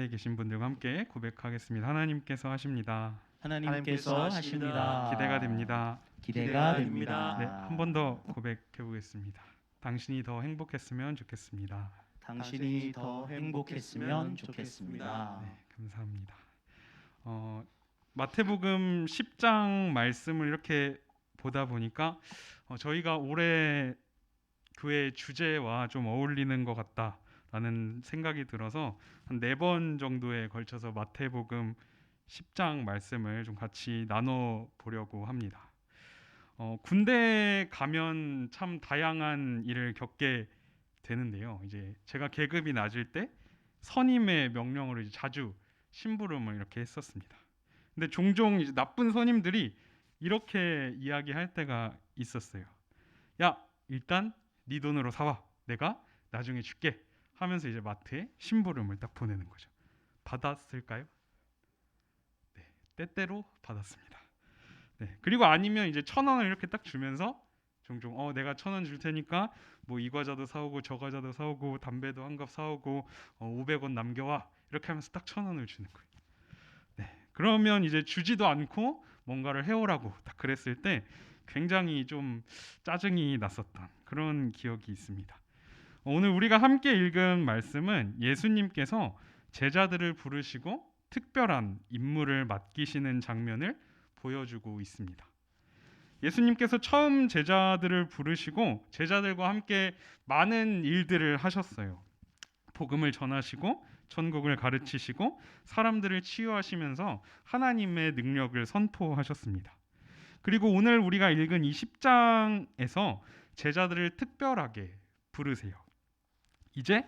자리에 계신 분들과 함께 고백하겠습니다. 하나님께서 하십니다. 하나님께서 하십니다. 기대가 됩니다. 기대가 됩니다. 네, 한 번 더 고백해 보겠습니다. 당신이 더 행복했으면 좋겠습니다. 당신이 더 행복했으면 좋겠습니다. 네, 감사합니다. 어, 마태복음 10장 말씀을 이렇게 보다 보니까 어, 저희가 올해 교회 주제와 좀 어울리는 것 같다 라는 생각이 들어서 한 네 번 정도에 걸쳐서 마태복음 10장 말씀을 좀 같이 나눠 보려고 합니다. 어, 군대 가면 참 다양한 일을 겪게 되는데요. 이제 제가 계급이 낮을 때 선임의 명령으로 자주 심부름을 이렇게 했었습니다. 근데 종종 이제 나쁜 선임들이 이렇게 이야기할 때가 있었어요. 야, 일단 네 돈으로 사와. 내가 나중에 줄게. 하면서 이제 마트에 심부름을 딱 보내는 거죠. 받았을까요? 네, 때때로 받았습니다. 네, 그리고 아니면 이제 천 원을 이렇게 딱 주면서 종종 어 내가 천 원 줄 테니까 뭐 이 과자도 사오고 저 과자도 사오고 담배도 한 갑 사오고 어, 500원 남겨와 이렇게 하면서 딱 천 원을 주는 거예요. 네, 그러면 이제 주지도 않고 뭔가를 해오라고 딱 그랬을 때 굉장히 좀 짜증이 났었던 그런 기억이 있습니다. 오늘 우리가 함께 읽은 말씀은 예수님께서 제자들을 부르시고 특별한 임무를 맡기시는 장면을 보여주고 있습니다. 예수님께서 처음 제자들을 부르시고 제자들과 함께 많은 일들을 하셨어요. 복음을 전하시고 천국을 가르치시고 사람들을 치유하시면서 하나님의 능력을 선포하셨습니다. 그리고 오늘 우리가 읽은 이 10장에서 제자들을 특별하게 부르세요. 이제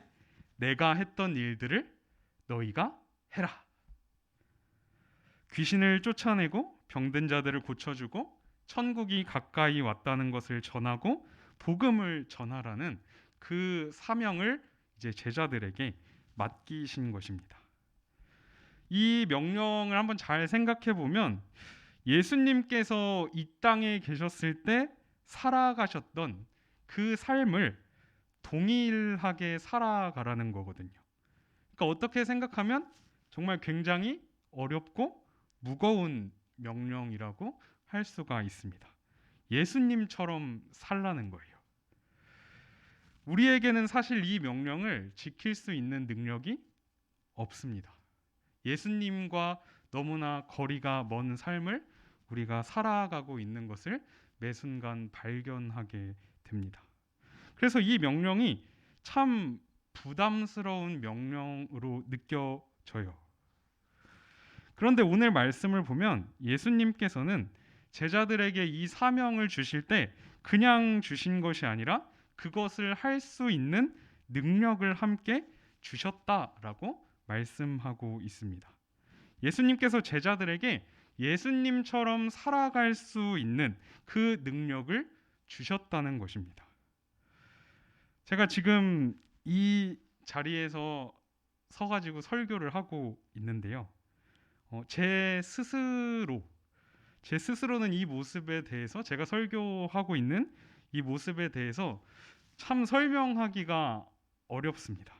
내가 했던 일들을 너희가 해라. 귀신을 쫓아내고 병든 자들을 고쳐주고 천국이 가까이 왔다는 것을 전하고 복음을 전하라는 그 사명을 이제 제자들에게 맡기신 것입니다. 이 명령을 한번 잘 생각해 보면 예수님께서 이 땅에 계셨을 때 살아가셨던 그 삶을 동일하게 살아가라는 거거든요. 그러니까 어떻게 생각하면 정말 굉장히 어렵고 무거운 명령이라고 할 수가 있습니다. 예수님처럼 살라는 거예요. 우리에게는 사실 이 명령을 지킬 수 있는 능력이 없습니다. 예수님과 너무나 거리가 먼 삶을 우리가 살아가고 있는 것을 매 순간 발견하게 됩니다. 그래서 이 명령이 참 부담스러운 명령으로 느껴져요. 그런데 오늘 말씀을 보면 예수님께서는 제자들에게 이 사명을 주실 때 그냥 주신 것이 아니라 그것을 할 수 있는 능력을 함께 주셨다라고 말씀하고 있습니다. 예수님께서 제자들에게 예수님처럼 살아갈 수 있는 그 능력을 주셨다는 것입니다. 제가 지금 이 자리에서 서가지고 설교를 하고 있는데요. 어, 제 스스로 제 스스로는 이 모습에 대해서 제가 설교하고 있는 이 모습에 대해서 참 설명하기가 어렵습니다.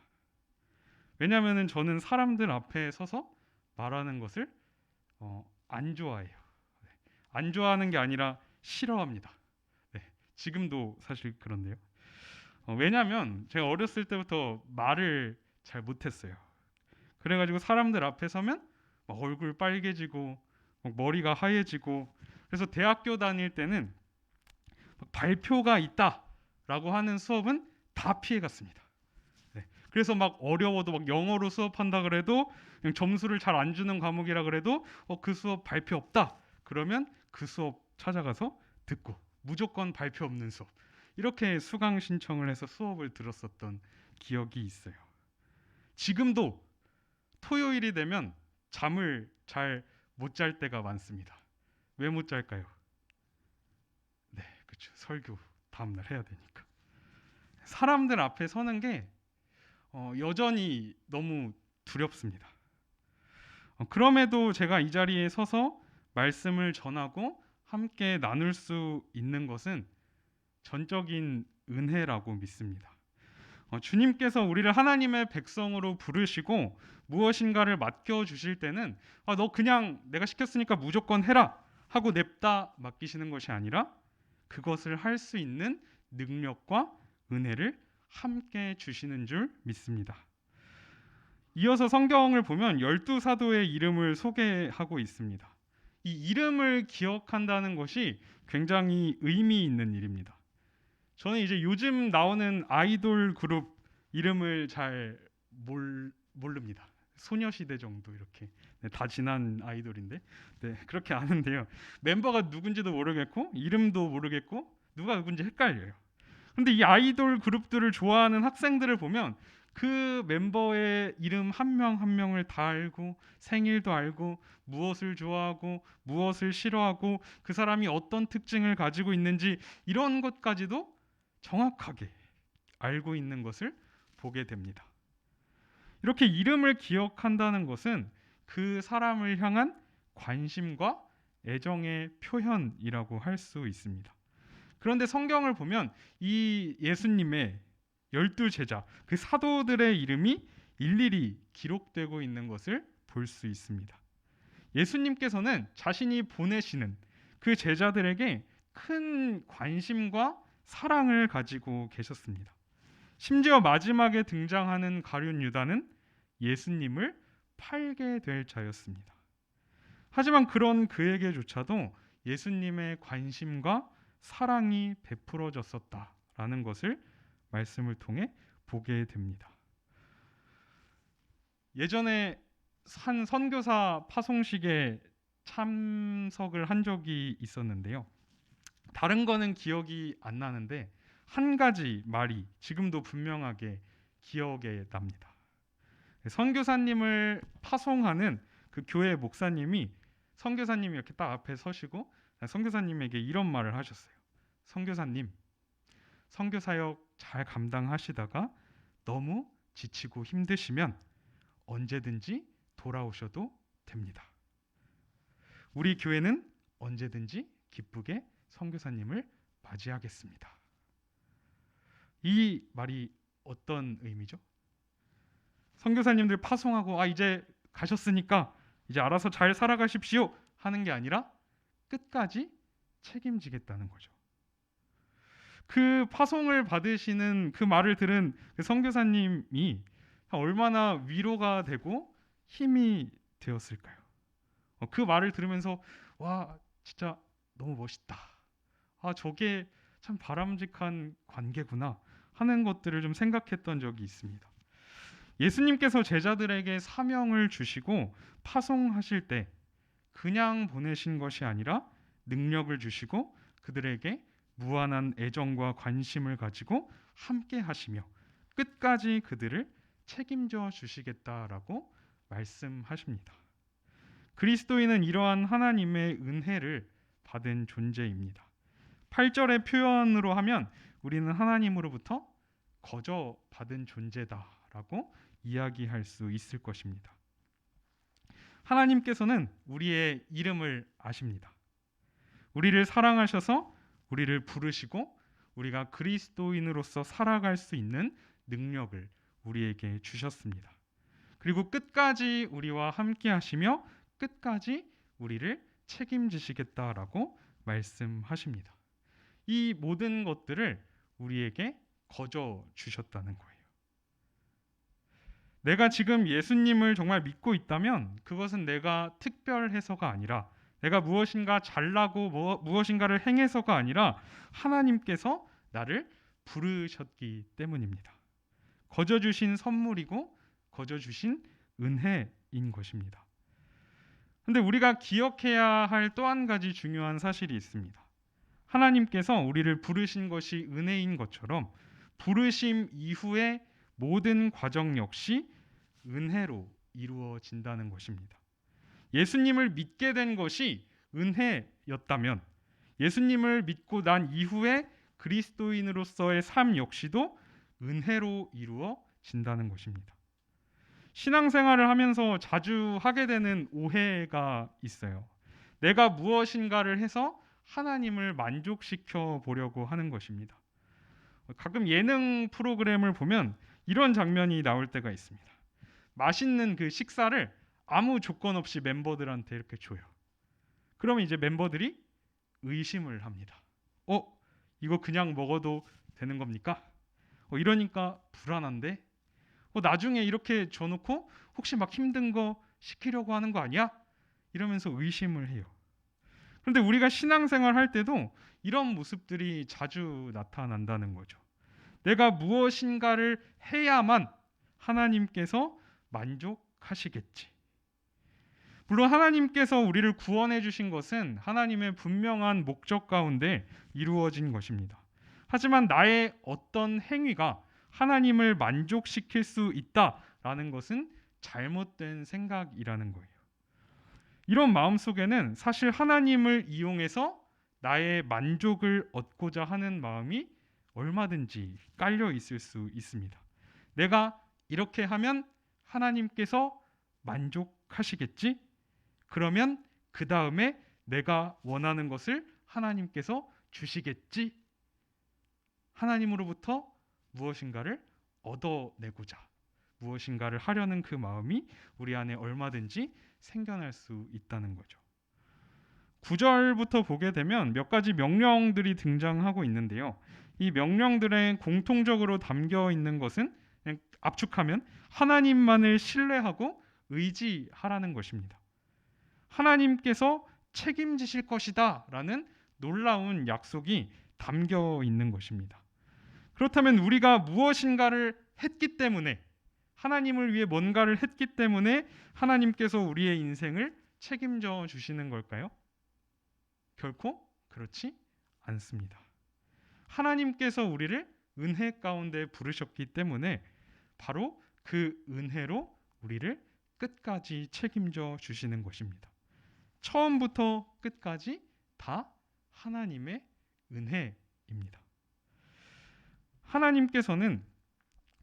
왜냐하면 저는 사람들 앞에 서서 말하는 것을 어, 안 좋아해요. 네. 안 좋아하는 게 아니라 싫어합니다. 네. 지금도 사실 그런데요. 어, 왜냐하면 제가 어렸을 때부터 말을 잘 못했어요. 그래가지고 사람들 앞에 서면 얼굴 빨개지고 머리가 하얘지고 그래서 대학교 다닐 때는 발표가 있다라고 하는 수업은 다 피해갔습니다. 네. 그래서 막 어려워도 막 영어로 수업한다 그래도 점수를 잘 안 주는 과목이라 그래도 어, 그 수업 발표 없다 그러면 그 수업 찾아가서 듣고 무조건 발표 없는 수업 이렇게 수강 신청을 해서 수업을 들었었던 기억이 있어요. 지금도 토요일이 되면 잠을 잘 못 잘 때가 많습니다. 왜 못 잘까요? 네, 그렇죠. 설교 다음 날 해야 되니까. 사람들 앞에 서는 게 어, 여전히 너무 두렵습니다. 어, 그럼에도 제가 이 자리에 서서 말씀을 전하고 함께 나눌 수 있는 것은 전적인 은혜라고 믿습니다. 어, 주님께서 우리를 하나님의 백성으로 부르시고 무엇인가를 맡겨 주실 때는 아, 너 그냥 내가 시켰으니까 무조건 해라 하고 냅다 맡기시는 것이 아니라 그것을 할 수 있는 능력과 은혜를 함께 주시는 줄 믿습니다. 이어서 성경을 보면 열두 사도의 이름을 소개하고 있습니다. 이 이름을 기억한다는 것이 굉장히 의미 있는 일입니다. 저는 이제 요즘 나오는 아이돌 그룹 이름을 잘 몰, 모릅니다. 소녀시대 정도 이렇게 네, 다 지난 아이돌인데 네, 그렇게 아는데요. 멤버가 누군지도 모르겠고 이름도 모르겠고 누가 누군지 헷갈려요. 근데 이 아이돌 그룹들을 좋아하는 학생들을 보면 그 멤버의 이름 한 명한 명을 다 알고 생일도 알고 무엇을 좋아하고 무엇을 싫어하고 그 사람이 어떤 특징을 가지고 있는지 이런 것까지도 정확하게 알고 있는 것을 보게 됩니다. 이렇게 이름을 기억한다는 것은 그 사람을 향한 관심과 애정의 표현이라고 할 수 있습니다. 그런데 성경을 보면 이 예수님의 열두 제자, 그 사도들의 이름이 일일이 기록되고 있는 것을 볼 수 있습니다. 예수님께서는 자신이 보내시는 그 제자들에게 큰 관심과 사랑을 가지고 계셨습니다. 심지어 마지막에 등장하는 가룟 유다는 예수님을 팔게 될 자였습니다. 하지만 그런 그에게조차도 예수님의 관심과 사랑이 베풀어졌었다라는 것을 말씀을 통해 보게 됩니다. 예전에 한 선교사 파송식에 참석을 한 적이 있었는데요. 다른 거는 기억이 안 나는데 한 가지 말이 지금도 분명하게 기억에 납니다. 선교사님을 파송하는 그 교회 목사님이 선교사님이 이렇게 딱 앞에 서시고 선교사님에게 이런 말을 하셨어요. 선교사님, 선교사역 잘 감당하시다가 너무 지치고 힘드시면 언제든지 돌아오셔도 됩니다. 우리 교회는 언제든지 기쁘게 선교사님을 맞이하겠습니다. 이 말이 어떤 의미죠? 선교사님들 파송하고 아 이제 가셨으니까 이제 알아서 잘 살아가십시오 하는 게 아니라 끝까지 책임지겠다는 거죠. 그 파송을 받으시는 그 말을 들은 그 선교사님이 얼마나 위로가 되고 힘이 되었을까요? 어, 그 말을 들으면서 와 진짜 너무 멋있다. 아 저게 참 바람직한 관계구나 하는 것들을 좀 생각했던 적이 있습니다. 예수님께서 제자들에게 사명을 주시고 파송하실 때 그냥 보내신 것이 아니라 능력을 주시고 그들에게 무한한 애정과 관심을 가지고 함께 하시며 끝까지 그들을 책임져 주시겠다라고 말씀하십니다. 그리스도인은 이러한 하나님의 은혜를 받은 존재입니다. 8절의 표현으로 하면 우리는 하나님으로부터 거저 받은 존재다라고 이야기할 수 있을 것입니다. 하나님께서는 우리의 이름을 아십니다. 우리를 사랑하셔서 우리를 부르시고 우리가 그리스도인으로서 살아갈 수 있는 능력을 우리에게 주셨습니다. 그리고 끝까지 우리와 함께 하시며 끝까지 우리를 책임지시겠다라고 말씀하십니다. 이 모든 것들을 우리에게 거저 주셨다는 거예요. 내가 지금 예수님을 정말 믿고 있다면 그것은 내가 특별해서가 아니라 내가 무엇인가 잘나고 뭐, 무엇인가를 행해서가 아니라 하나님께서 나를 부르셨기 때문입니다. 거저 주신 선물이고 거저 주신 은혜인 것입니다. 근데 우리가 기억해야 할 또 한 가지 중요한 사실이 있습니다. 하나님께서 우리를 부르신 것이 은혜인 것처럼 부르심 이후의 모든 과정 역시 은혜로 이루어진다는 것입니다. 예수님을 믿게 된 것이 은혜였다면 예수님을 믿고 난 이후에 그리스도인으로서의 삶 역시도 은혜로 이루어진다는 것입니다. 신앙생활을 하면서 자주 하게 되는 오해가 있어요. 내가 무엇인가를 해서 하나님을 만족시켜 보려고 하는 것입니다. 가끔 예능 프로그램을 보면 이런 장면이 나올 때가 있습니다. 맛있는 그 식사를 아무 조건 없이 멤버들한테 이렇게 줘요. 그러면 이제 멤버들이 의심을 합니다. 어, 이거 그냥 먹어도 되는 겁니까? 어, 이러니까 불안한데. 어, 나중에 이렇게 줘놓고 혹시 막 힘든 거 시키려고 하는 거 아니야? 이러면서 의심을 해요. 그런데 우리가 신앙생활 할 때도 이런 모습들이 자주 나타난다는 거죠. 내가 무엇인가를 해야만 하나님께서 만족하시겠지. 물론 하나님께서 우리를 구원해 주신 것은 하나님의 분명한 목적 가운데 이루어진 것입니다. 하지만 나의 어떤 행위가 하나님을 만족시킬 수 있다라는 것은 잘못된 생각이라는 거예요. 이런 마음 속에는 사실 하나님을 이용해서 나의 만족을 얻고자 하는 마음이 얼마든지 깔려 있을 수 있습니다. 내가 이렇게 하면 하나님께서 만족하시겠지? 그러면 그 다음에 내가 원하는 것을 하나님께서 주시겠지? 하나님으로부터 무엇인가를 얻어내고자 무엇인가를 하려는 그 마음이 우리 안에 얼마든지 생겨날 수 있다는 거죠. 9절부터 보게 되면 몇 가지 명령들이 등장하고 있는데요. 이 명령들에 공통적으로 담겨 있는 것은 압축하면 하나님만을 신뢰하고 의지하라는 것입니다. 하나님께서 책임지실 것이다라는 놀라운 약속이 담겨 있는 것입니다. 그렇다면 우리가 무엇인가를 했기 때문에 하나님을 위해 뭔가를 했기 때문에 하나님께서 우리의 인생을 책임져 주시는 걸까요? 결코 그렇지 않습니다. 하나님께서 우리를 은혜 가운데 부르셨기 때문에 바로 그 은혜로 우리를 끝까지 책임져 주시는 것입니다. 처음부터 끝까지 다 하나님의 은혜입니다. 하나님께서는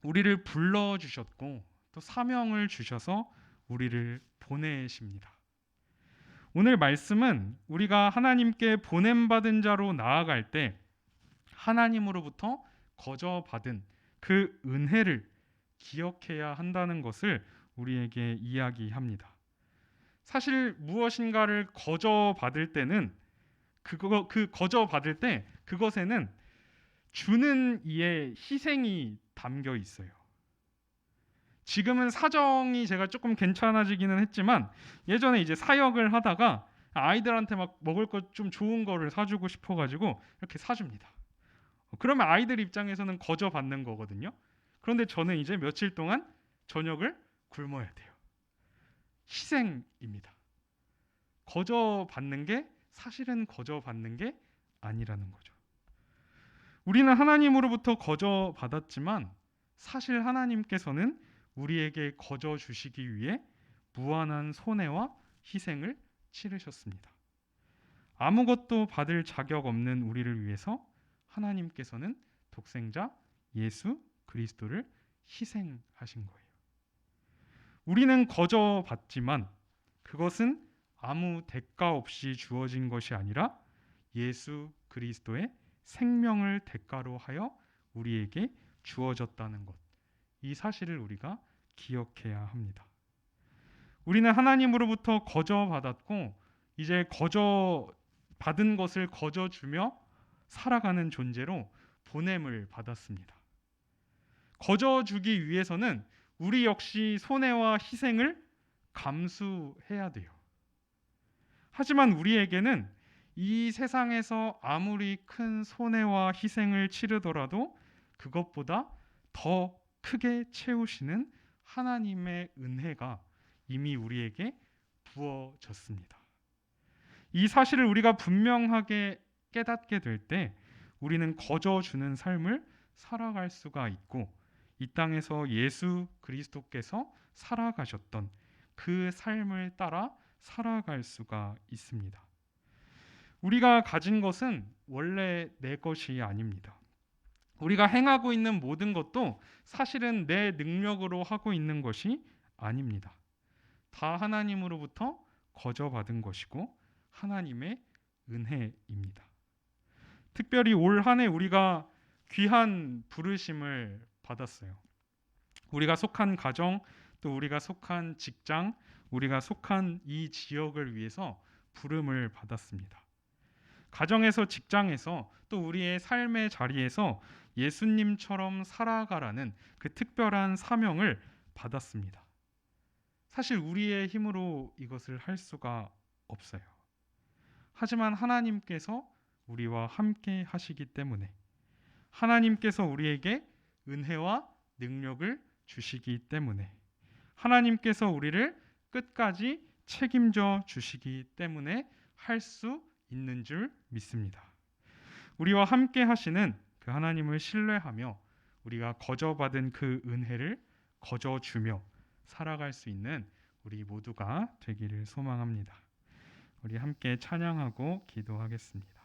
우리를 불러 주셨고 또 사명을 주셔서 우리를 보내십니다. 오늘 말씀은 우리가 하나님께 보냄 받은 자로 나아갈 때 하나님으로부터 거저 받은 그 은혜를 기억해야 한다는 것을 우리에게 이야기합니다. 사실 무엇인가를 거저 받을 때는 그거 그 거저 받을 때 그것에는 주는 이의 희생이 담겨 있어요. 지금은 사정이 제가 조금 괜찮아지기는 했지만 예전에 이제 사역을 하다가 아이들한테 막 먹을 것 좀 좋은 거를 사주고 싶어가지고 이렇게 사줍니다. 그러면 아이들 입장에서는 거저 받는 거거든요. 그런데 저는 이제 며칠 동안 저녁을 굶어야 돼요. 희생입니다. 거저 받는 게 사실은 거저 받는 게 아니라는 거죠. 우리는 하나님으로부터 거저 받았지만 사실 하나님께서는 우리에게 거저 주시기 위해 무한한 손해와 희생을 치르셨습니다. 아무것도 받을 자격 없는 우리를 위해서 하나님께서는 독생자 예수 그리스도를 희생하신 거예요. 우리는 거저 받지만 그것은 아무 대가 없이 주어진 것이 아니라 예수 그리스도의 생명을 대가로 하여 우리에게 주어졌다는 것. 이 사실을 우리가 기억해야 합니다. 우리는 하나님으로부터 거저 받았고 이제 거저 받은 것을 거저 주며 살아가는 존재로 보냄을 받았습니다. 거저 주기 위해서는 우리 역시 손해와 희생을 감수해야 돼요. 하지만 우리에게는 이 세상에서 아무리 큰 손해와 희생을 치르더라도 그것보다 더 크게 채우시는 하나님의 은혜가 이미 우리에게 부어졌습니다. 이 사실을 우리가 분명하게 깨닫게 될 때 우리는 거저 주는 삶을 살아갈 수가 있고 이 땅에서 예수 그리스도께서 살아가셨던 그 삶을 따라 살아갈 수가 있습니다. 우리가 가진 것은 원래 내 것이 아닙니다. 우리가 행하고 있는 모든 것도 사실은 내 능력으로 하고 있는 것이 아닙니다. 다 하나님으로부터 거저 받은 것이고 하나님의 은혜입니다. 특별히 올 한 해 우리가 귀한 부르심을 받았어요. 우리가 속한 가정, 또 우리가 속한 직장, 우리가 속한 이 지역을 위해서 부름을 받았습니다. 가정에서 직장에서 또 우리의 삶의 자리에서 예수님처럼 살아가라는 그 특별한 사명을 받았습니다. 사실 우리의 힘으로 이것을 할 수가 없어요. 하지만 하나님께서 우리와 함께 하시기 때문에 하나님께서 우리에게 은혜와 능력을 주시기 때문에 하나님께서 우리를 끝까지 책임져 주시기 때문에 할 수 있는 줄 믿습니다. 우리와 함께 하시는 그 하나님을 신뢰하며 우리가 거저받은 그 은혜를 거저 주며 살아갈 수 있는 우리 모두가 되기를 소망합니다. 우리 함께 찬양하고 기도하겠습니다.